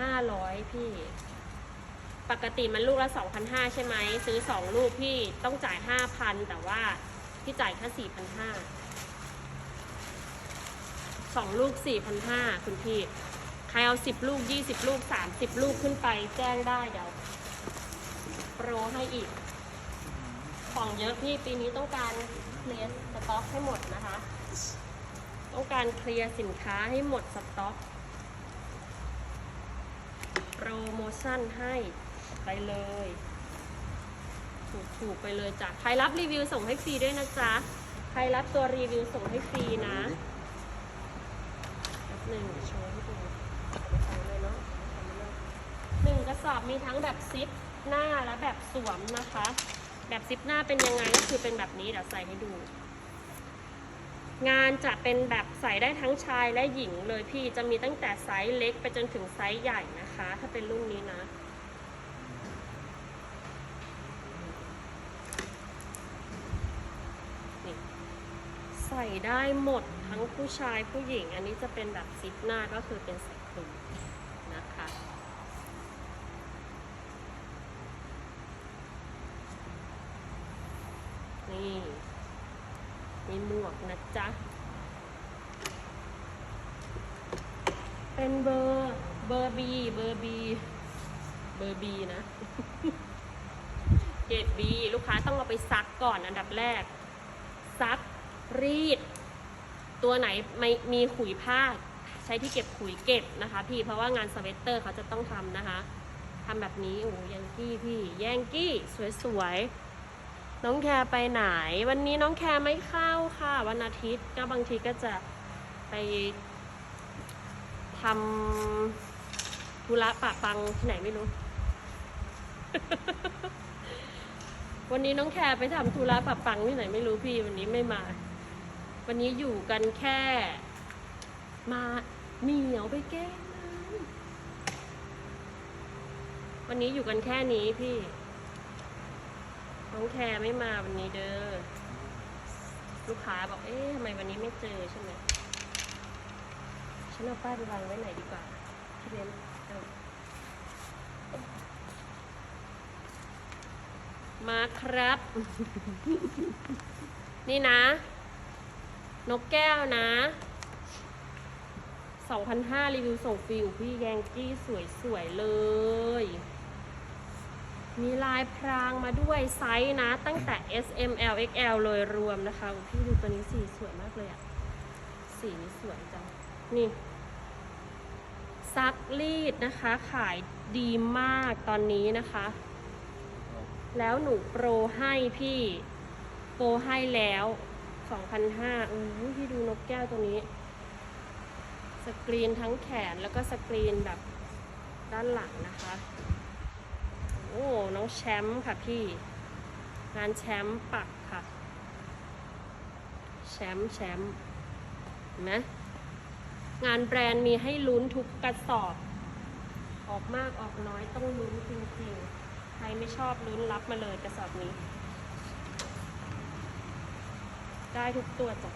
ห้าร้อยพี่ ปกติมันลูกละสองพันห้าใช่ไหม ซื้อสองลูกพี่ต้องจ่ายห้าพันแต่ว่าพี่จ่ายแค่สี่พันห้าสองลูกสี่พันห้าคุณพี่ ใครเอาสิบลูกยี่สิบลูกสามสิบลูกขึ้นไปแจ้งได้เดี๋ยวโปรให้อีก ของเยอะพี่ปีนี้ต้องการเคลียร์สต็อกให้หมดนะคะ ต้องการเคลียร์สินค้าให้หมดสต็อก รโมชั่นให้ไปเลย ถูกๆไปเลยจ้ะ ใครรับรีวิวส่งให้ฟรีด้วยนะจ๊ะ ใครรับตัวรีวิวส่งให้ฟรีนะหนึ่งโชว์ให้ดูเลยเนาะหนึ่งกระสอบมีทั้งแบบซิปหน้าและแบบสวมนะคะ แบบซิปหน้าเป็นยังไงก็คือเป็นแบบนี้เดี๋ยวใส่ให้ดู งานจะเป็นแบบใส่ได้ทั้งชายและหญิงเลยพี่จะมีตั้งแต่ไซส์เล็กไปจนถึงไซส์ใหญ่นะคะ ถ้าเป็นรุ่นนี้นะ ใส่ได้หมดทั้งผู้ชายผู้หญิง อันนี้จะเป็นแบบซิปหน้าก็คือเป็นใส่คลุมนะคะ นี่ มีหมวกนะจ๊ะ เป็นเบอร์เบอร์บีเบอร์บีเบอร์บีนะ เกรดบีลูกค้าต้องเอาไปซักก่อนอันดับแรก ซักรีด ตัวไหนไม่มีขุยผ้า ใช้ที่เก็บขุยเก็บนะคะ พี่เพราะว่างานสเวตเตอร์เขาจะต้องทำนะคะทำแบบนี้โอ้ยังกี้พี่แยงกี้สวยๆน้องแคร์ไปไหน วันนี้น้องแคร์ไหม่เข้า ค่ะ วันอาทิตย์ก็บางทีก็จะไปทำธุระปะปังที่ไหนไม่รู้ วันนี้น้องแคร์ไปทำธุระปะปังที่ไหนไม่รู้พี่ วันนี้ไม่มา วันนี้อยู่กันแค่ มาเหนียวไปแก้วันนี้อยู่กันแค่นี้พี่ น้องแคร์ไม่มาวันนี้เด้อ ลูกค้าบอกเอ๊ะทำไมวันนี้ไม่เจอใช่ไหมฉันเอาป้ายไปวางไว้ไหนดีกว่าพี่เบนมาครับ นี่นะ นกแก้วนะ2,500รีวิวส่งฟรีพี่แยงกี้สวยๆเลย มีลายพรางมาด้วยไซส์นะ ตั้งแต่ S M L X L เลยรวมนะคะพี่ดูตัวนี้สีสวยมากเลยอะสีนี้สวยจัง นี่ซักรีดนะคะ ขายดีมากตอนนี้นะคะ แล้วหนูโปรให้พี่ โปรให้แล้ว2,500อู้ยพี่ดูนกแก้วตัวนี้ สกรีนทั้งแขนแล้วก็สกรีนแบบด้านหลังนะคะ โอ้น้องแชมป์ค่ะพี่งานแชมป์ปักค่ะ แชมป์แชมป์เห็นไหมงานแบรนด์มีให้ลุ้นทุกกระสอบ ออกมากออกน้อยต้องลุ้นจริงๆ ใครไม่ชอบลุ้นรับมาเลยกระสอบนี้ ได้ทุกตัวจ้ะ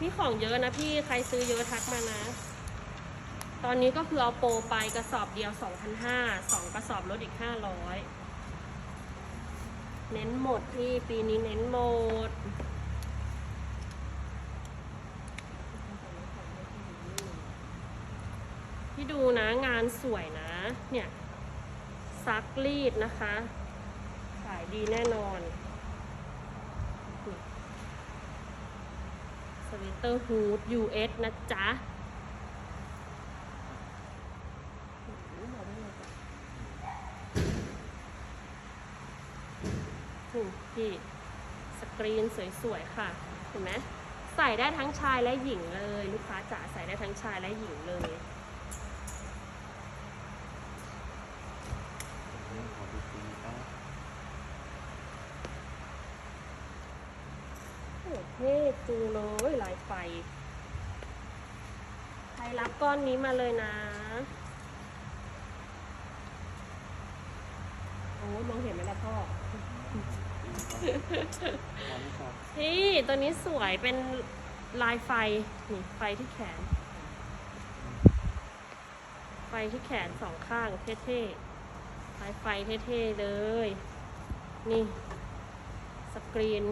มีของเยอะนะพี่ใครซื้อเยอะทักมานะ ตอนนี้ก็คือเอาโปรไปกระสอบเดียว 2,500 2กระสอบลดอีก 500 เน้นหมดพี่ปีนี้เน้นหมด พี่ดูนะงานสวยนะ เนี่ย ซักรีดนะคะ ขายดีแน่นอนสเวตเตอร์ฮูด US นะจ๊ะ นี่ พี่สกรีนสวยๆค่ะเห็นไหมใส่ได้ทั้งชายและหญิงเลย ลูกค้าจ๋าใส่ได้ทั้งชายและหญิงเลยโอ้เท่จูเลยลายไฟใครรับก้อนนี้มาเลยนะโอ้มองเห็นไหมล่ะพ่อ พี่ตัวนี้สวยเป็นลายไฟ นี่ ไฟที่แขน ไฟที่แขนสองข้างเท่ๆสายไฟเท่ๆเลย นี่ สกรีน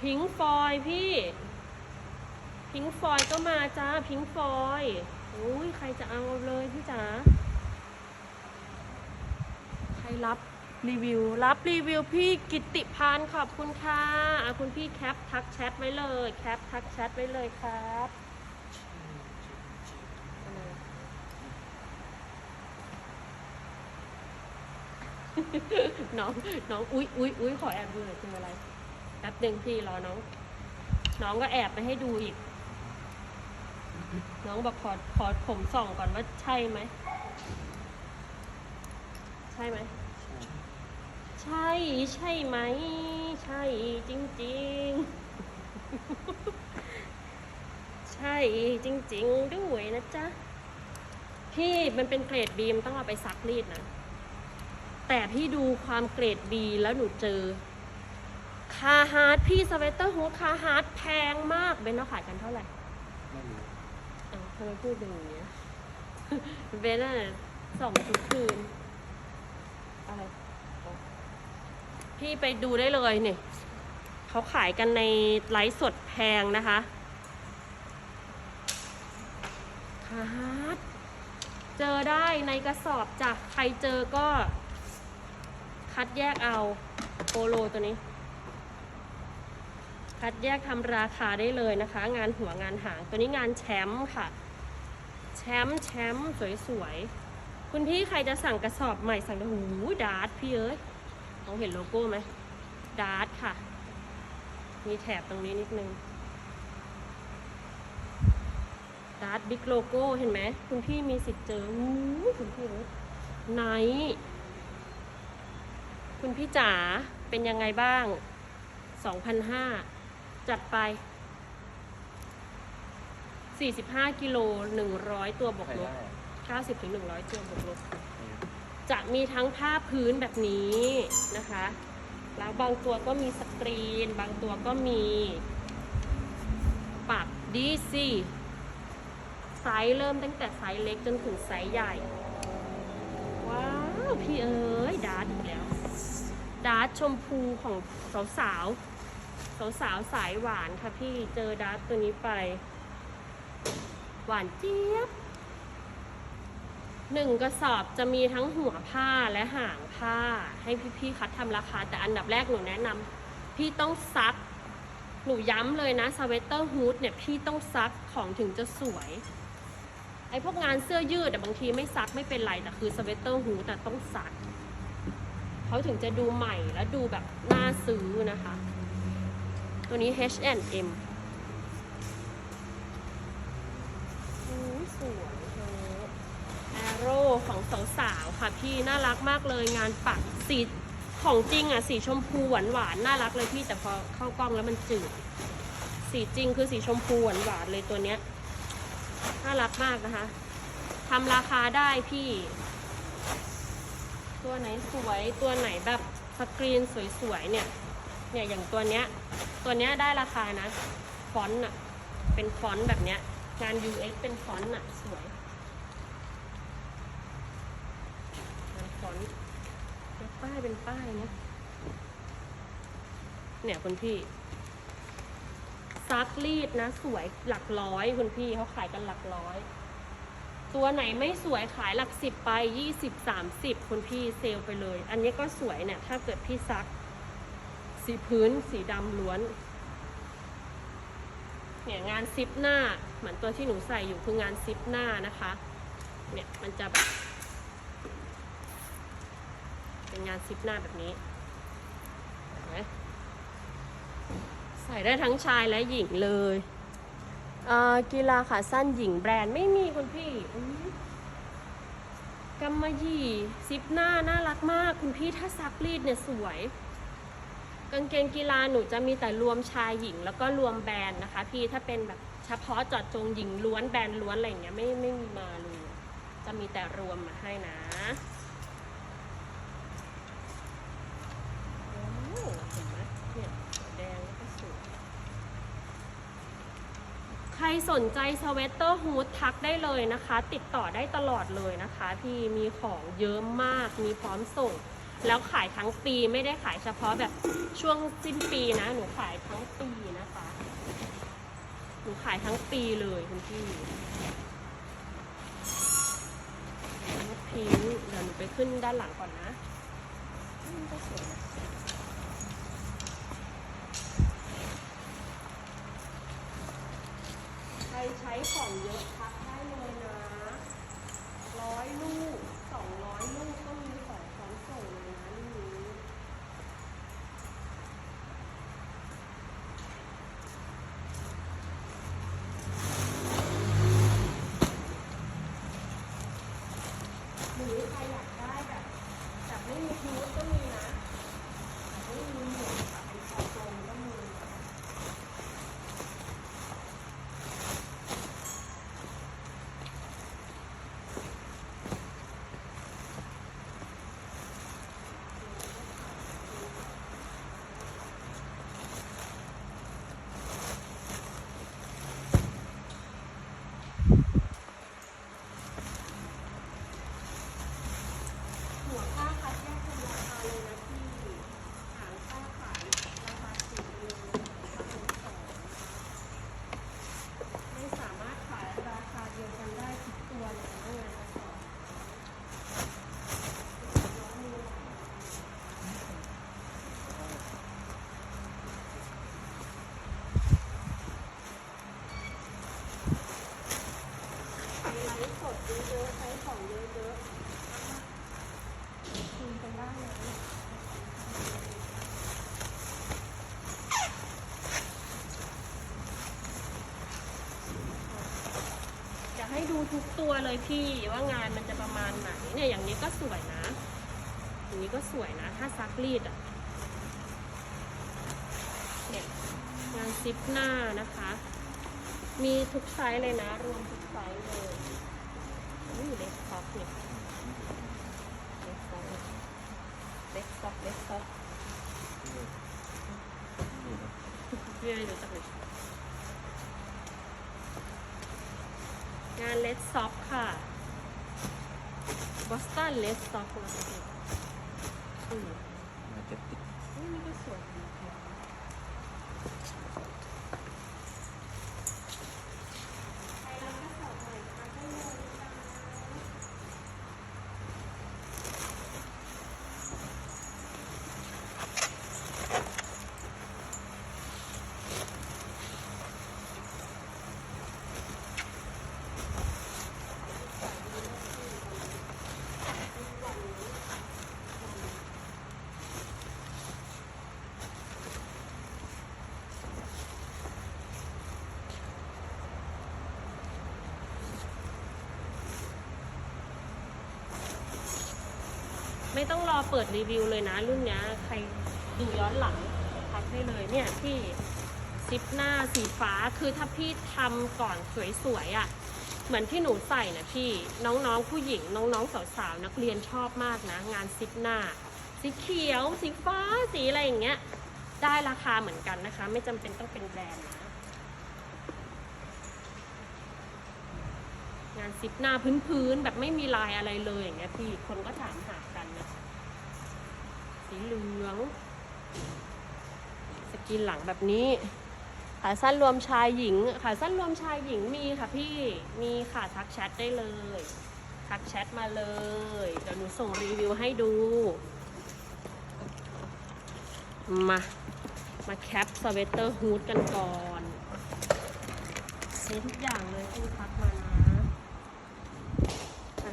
พิงฟอยพี่ พิงฟอยก็มาจ้า พิงฟอย อุ้ยใครจะเอาเลยพี่จ๋า ใครรับรีวิว รับรีวิวพี่กิติพันธ์ขอบคุณค่ะอะคุณพี่แคปทักแชทไว้เลย แคปทักแชทไว้เลยครับน้องน้องอุ้ยอุ้ยอุ้ยขอแอบดูหน่อยคืออะไรแป๊บหนึ่งพี่รอน้อง น้องก็แอบไปให้ดูอีก น้องบอกขอขอผมส่องก่อนว่าใช่ไหม ใช่ไหม ใช่ใช่ไหม ใช่จริง ๆ ใช่จริง ๆ ด้วยนะจ๊ะ พี่มันเป็นเกรดบีมต้องเอาไปซักรีดนะ แต่พี่ดูความเกรดบีแล้วหนูเจอคาฮาร์ดพี่สเวตเตอร์ฮูดคาฮาร์ดแพงมากเบนเราขายกันเท่าไหร่ ทำไมพูดเป็นอย่างเนี้ยเบนน่ะส่งทุกคืน อะไรอ๋อพี่ไปดูได้เลยเนี่ย เขาขายกันในไลฟ์สดแพงนะคะคาฮาร์ดเจอได้ในกระสอบจ้ะ ใครเจอก็ คัดแยกเอาโปโลตัวนี้ คัดแยกทำราคาได้เลยนะคะ งานหัวงานหางตัวนี้งานแชมป์ค่ะ แชมป์แชมป์สวยๆ คุณพี่ใครจะสั่งกระสอบใหม่สั่งได้หูดาร์ทพี่เอ้ยมองเห็นโลโก้ไหมดาร์ทค่ะ มีแถบตรงนี้นิดนึงดาร์ทบิ๊กโลโก้เห็นไหมคุณพี่มีสิทธิ์เจอหูคุณพี่เอ้ยไนท์คุณพี่จ๋าเป็นยังไงบ้าง 2,500 จัดไป 45กิโล100 ตัวบวกใครลบได้90ถึง100 ตัวบวกลบ จะมีทั้งผ้าพื้นแบบนี้นะคะ แล้วบางตัวก็มีสกรีน บางตัวก็มีปักดีซีไซส์เริ่มตั้งแต่ไซส์เล็กจนถึงไซส์ใหญ่ ว้าว พี่เอ๋ยดาร์ดอีกแล้ว ดาร์ดชมพูของสาวสาวสาวสาวๆสายหวานค่ะพี่เจอดาร์ดตัวนี้ไป หวานเจี๊ยบหนึ่งกระสอบจะมีทั้งหัวผ้าและหางผ้า ให้พี่ๆคัดทำราคา แต่อันดับแรกหนูแนะนำพี่ต้องซัก หนูย้ำเลยนะสเวตเตอร์ฮูดเนี่ยพี่ต้องซักของถึงจะสวย ไอ้พวกงานเสื้อยืดแต่บางทีไม่ซักไม่เป็นไร แต่คือสเวตเตอร์ฮูดแต่ต้องซัก เขาถึงจะดูใหม่และดูแบบน่าซื้อนะคะ ตัวนี้ H&M อุ้ยสวยเธอ แอโร่ของสาวๆค่ะ พี่น่ารักมากเลยงานปักสีของจริงอะสีชมพูหวานหวานน่ารักเลยพี่แต่พอเข้ากล้องแล้วมันจืด สีจริงคือสีชมพูหวานหวานเลยตัวเนี้ยน่ารักมากนะคะทำราคาได้พี่ ตัวไหนสวยตัวไหนแบบสกรีนสวยๆเนี่ยเนี่ยอย่างตัวเนี้ยตัวเนี้ยได้ราคานะฟอนต์อะเป็นฟอนต์แบบเนี้ยงาน UX เป็นฟอนต์อะสวย งานฟอนต์เป็นป้ายเป็นป้ายนะเนี่ยคุณพี่ ซักรีดนะ สวยหลักร้อยคุณพี่เขาขายกันหลักร้อย ตัวไหนไม่สวยขายหลักสิบไปยี่สิบสามสิบคุณพี่เซลไปเลย อันนี้ก็สวยเนี่ย ถ้าเกิดพี่ซัก สีพื้นสีดำล้วน เนี่ยงานซิปหน้า เหมือนตัวที่หนูใส่อยู่คืองานซิปหน้านะคะ เนี่ยมันจะแบบ เป็นงานซิปหน้าแบบนี้เห็นไหมใส่ได้ทั้งชายและหญิงเลยเอ่อกีฬาขาสั้นหญิงแบรนด์ไม่มีคุณพี่อุ๊ยกำมะหยี่ซิปหน้าน่ารักมาก คุณพี่ถ้าซักรีดเนี่ยสวย กางเกงกีฬาหนูจะมีแต่รวมชายหญิง แล้วก็รวมแบรนด์นะคะ พี่ถ้าเป็นแบบเฉพาะเจอดจงหญิงล้วนแบรนด์ล้วนอะไรอย่างเงี้ยไม่ไม่มีมาเลย จะมีแต่รวมมาให้นะโอ้เห็นไหมเนี่ยสีแดงแล้วก็สวย ร สนใจสเวตเตอร์ฮูดทักได้เลยนะคะ ติดต่อได้ตลอดเลยนะคะ พี่มีของเยอะมากมีพร้อมส่ง แล้วขายทั้งปีไม่ได้ขายเฉพาะแบบช่วงสิ้นปีนะ หนูขายทั้งปีนะคะ หนูขายทั้งปีเลยคุณพี่พิงเดี๋ยวหนูไปขึ้นด้านหลังก่อนนะก็สวยนะ ใครใช้ของเยอะพักได้เลยนะร้อยลูกสองร้อยลูกก็มีของพร้อมส่งเลยนะนี่นี้ หรือใครอยากได้แบบแบบไม่มีพิวก็มีนะแบบไม่มีหมวกแบบเป็นคอตรงก็มีนะหัวค่าคัดแยกเป็นราคาเลยนะพี่หางค่าขายราคาสิบเลยราคาเป็นสองไม่สามารถขายราคาเดียวกันได้ทุกตัวเลยนะงานกระสอบร้อยมือ ใช้ไลฟ์สดเยอะๆใช้ของเยอะๆคุยกันได้นะจะให้ดู ทุกตัวเลยพี่ว่างานมันจะประมาณไหนเนี่ยอย่างนี้ก็สวยนะ อย่างนี้ก็สวยนะ ถ้าซักรีดอะเนี่ยงานซิปหน้านะคะ มีทุกไซส์เลยนะ รวมทุกไซส์เลยนี่เล็กซ็อกเนี่ยเล็กซ็อกเล็กซ็อกเล็กซ็อกพี่ไม่รู้จักเลย งานเลสซ็อกค่ะบอสตันเลสซ็อกนะคะพี่อืมมาเจ็ดติดนี่นี่ก็สวยดีค่ะใครรับกระสอบใหม่คะได้เลยจ้า ไม่ต้องรอเปิดรีวิวเลยนะรุ่นเนี้ยใครดูย้อนหลังทักได้เลยเนี่ยพี่ซิปหน้าสีฟ้าคือถ้าพี่ทำก่อนสวยๆอะ่ะเหมือนที่หนูใส่นะพี่น้องๆผู้หญิงน้องๆสาวๆนักเรียนชอบมากนะ งานซิปหน้า สีเขียว สีฟ้าสีอะไรอย่างเงี้ยได้ราคาเหมือนกันนะคะ ไม่จำเป็นต้องเป็นแบรนด์นะานซิปหน้าพื้นๆแบบไม่มีลายอะไรเลยอย่างเงี้ยพี่คนก็ถามหากันนะสีเหลือง สกินหลังแบบนี้ขาสั้นรวมชายหญิงขาสั้นรวมชายหญิงมีค่ะพี่มีค่ะทักแชทได้เลยทักแชทมาเลยเดี๋ยวหนูส่งรีวิวให้ดู มามาแคปสเวตเตอร์ฮูดกันก่อนเซ็ทุกอย่างเลยที่ทักมานะอะ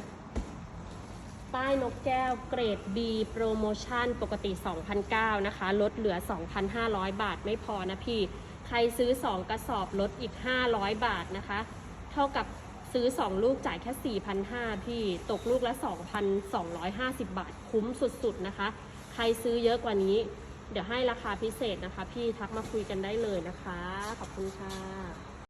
ป้าย นกแก้วเกรด B โปรโมชั่นปกติ 2,009นะคะ ลดเหลือ 2,500 บาทไม่พอนะพี่ ใครซื้อ 2 กระสอบลดอีก 500 บาทนะคะ เท่ากับซื้อ 2 ลูกจ่ายแค่ 4,500 พี่ ตกลูกละ 2,250 บาทคุ้มสุดๆนะคะ ใครซื้อเยอะกว่านี้ เดี๋ยวให้ราคาพิเศษนะคะ พี่ทักมาคุยกันได้เลยนะคะ ขอบคุณค่ะ